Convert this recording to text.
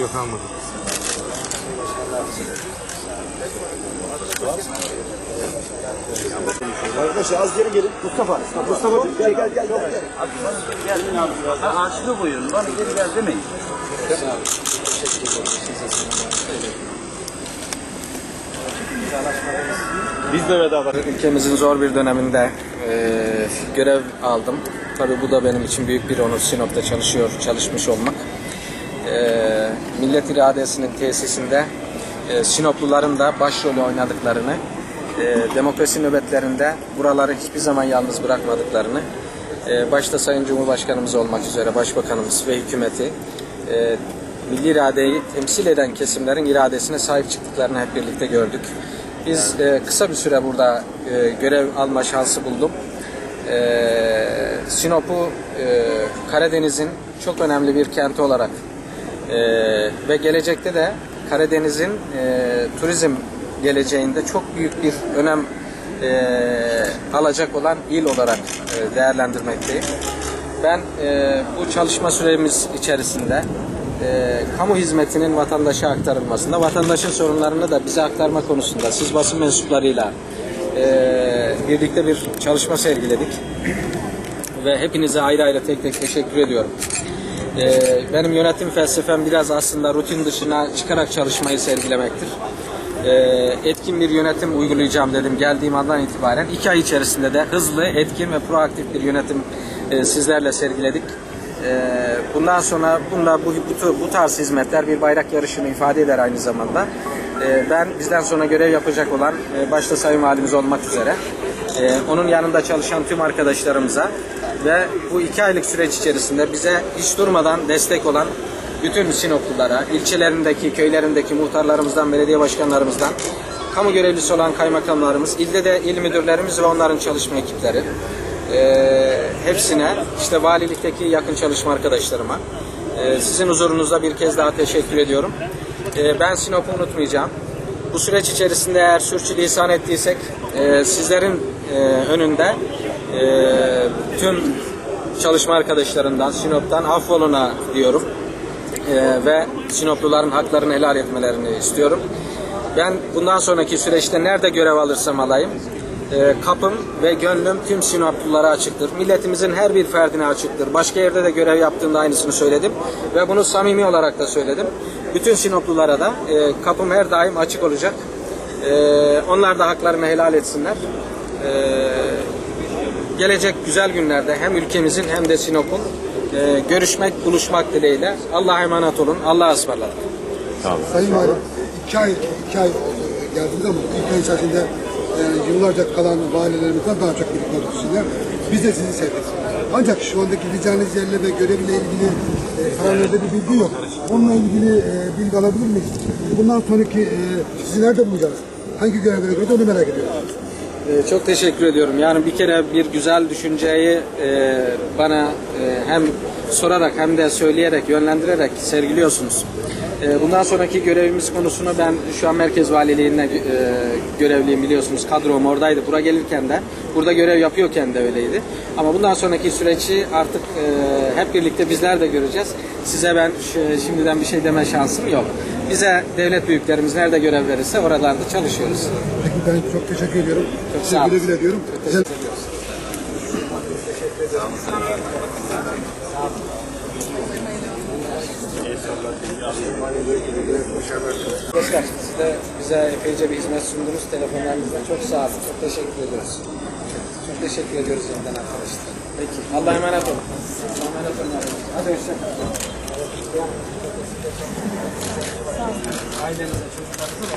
Yok almadım. Arkadaşlar az geri gelin. Mustafa. Mustafa gel gel gel. gel. Abi. Ha, ağaçlı koyun. Bana geri gel demeyin. Biz de veda Ülkemizin zor bir döneminde e, görev aldım. Tabii bu da benim için büyük bir onur. Sinop'ta çalışıyor, çalışmış olmak. E, millet iradesinin tesisinde e, Sinopluların da başrolü oynadıklarını, e, demokrasi nöbetlerinde buraları hiçbir zaman yalnız bırakmadıklarını, e, başta Sayın Cumhurbaşkanımız olmak üzere Başbakanımız ve hükümeti e, milli iradeyi temsil eden kesimlerin iradesine sahip çıktıklarını hep birlikte gördük. Biz e, kısa bir süre burada e, görev alma şansı buldum. E, Sinop'u e, Karadeniz'in çok önemli bir kenti olarak e, ve gelecekte de Karadeniz'in e, turizm geleceğinde çok büyük bir önem e, alacak olan il olarak e, değerlendirmekteyim. Ben e, bu çalışma süremiz içerisinde e, kamu hizmetinin vatandaşa aktarılmasında, vatandaşın sorunlarını da bize aktarma konusunda siz basın mensuplarıyla e, birlikte bir çalışma sergiledik. Ve hepinize ayrı ayrı tek tek teşekkür ediyorum. E, benim yönetim felsefem biraz aslında rutin dışına çıkarak çalışmayı sergilemektir. E, etkin bir yönetim uygulayacağım dedim geldiğim andan itibaren. iki ay içerisinde de hızlı, etkin ve proaktif bir yönetim e, sizlerle sergiledik. Ee, Bundan sonra bununla bu, bu, bu tarz hizmetler bir bayrak yarışını ifade eder aynı zamanda. Ee, Ben bizden sonra görev yapacak olan e, başta Sayın Valimiz olmak üzere e, onun yanında çalışan tüm arkadaşlarımıza ve bu iki aylık süreç içerisinde bize hiç durmadan destek olan bütün Sinoplulara, ilçelerindeki, köylerindeki muhtarlarımızdan, belediye başkanlarımızdan, kamu görevlisi olan kaymakamlarımız, ilde de il müdürlerimiz ve onların çalışma ekipleri, ee, hepsine işte valilikteki yakın çalışma arkadaşlarıma e, sizin huzurunuzda bir kez daha teşekkür ediyorum. Ee, ben Sinop'u unutmayacağım. Bu süreç içerisinde eğer sürçülisan ettiysek e, sizlerin e, önünde e, tüm çalışma arkadaşlarından Sinop'tan affoluna diyorum. E, ve Sinopluların haklarını helal etmelerini istiyorum. Ben bundan sonraki süreçte nerede görev alırsam alayım e, kapım ve gönlüm tüm Sinoplulara açıktır. Milletimizin her bir ferdine açıktır. Başka yerde de görev yaptığımda aynısını söyledim ve bunu samimi olarak da söyledim. Bütün Sinoplulara da e, kapım her daim açık olacak. E, onlar da haklarını helal etsinler. E, gelecek güzel günlerde hem ülkemizin hem de Sinop'un e, görüşmek, buluşmak dileğiyle. Allah'a emanet olun. Allah'a ısmarladık. Sayın Valim, iki ay, iki ay oldu geldiniz ama ilk ay içerisinde e, yıllarca kalan valilerimizden daha çok olduk sizinle. Biz de sizi sevdik. Ancak şu andaki gideceğiniz yerle ve görevle ilgili e, kararlarda bir bilgi yok. Onunla ilgili e, bilgi alabilir miyiz? Bundan sonraki e, sizi nerede bulacağız? Hangi görevlere göre onu merak ediyorum. Ee, Çok teşekkür ediyorum. Yani bir kere bir güzel düşünceyi e, bana e, hem sorarak hem de söyleyerek, yönlendirerek sergiliyorsunuz. E, bundan sonraki görevimiz konusunu ben şu an Merkez Valiliğine e, görevliyim biliyorsunuz. Kadrom oradaydı. Buraya gelirken de, burada görev yapıyorken de öyleydi. Ama bundan sonraki süreci artık e, hep birlikte bizler de göreceğiz. Size ben şimdiden bir şey deme şansım yok. Bize devlet büyüklerimiz nerede görev verirse oralarda çalışıyoruz. Peki ben çok teşekkür ediyorum. Size sağ olun. güle güle diyorum. Güzel- Arkadaşlar siz de bize epeyce bir hizmet sundunuz. Telefonlarınızda çok sağ olun. Çok teşekkür ediyoruz. Çok teşekkür ediyoruz yeniden arkadaşlar. Peki. Allah'a emanet olun. Allah'a emanet olun. Hadi hoşçakalın. Ailenize, çocuklarınıza.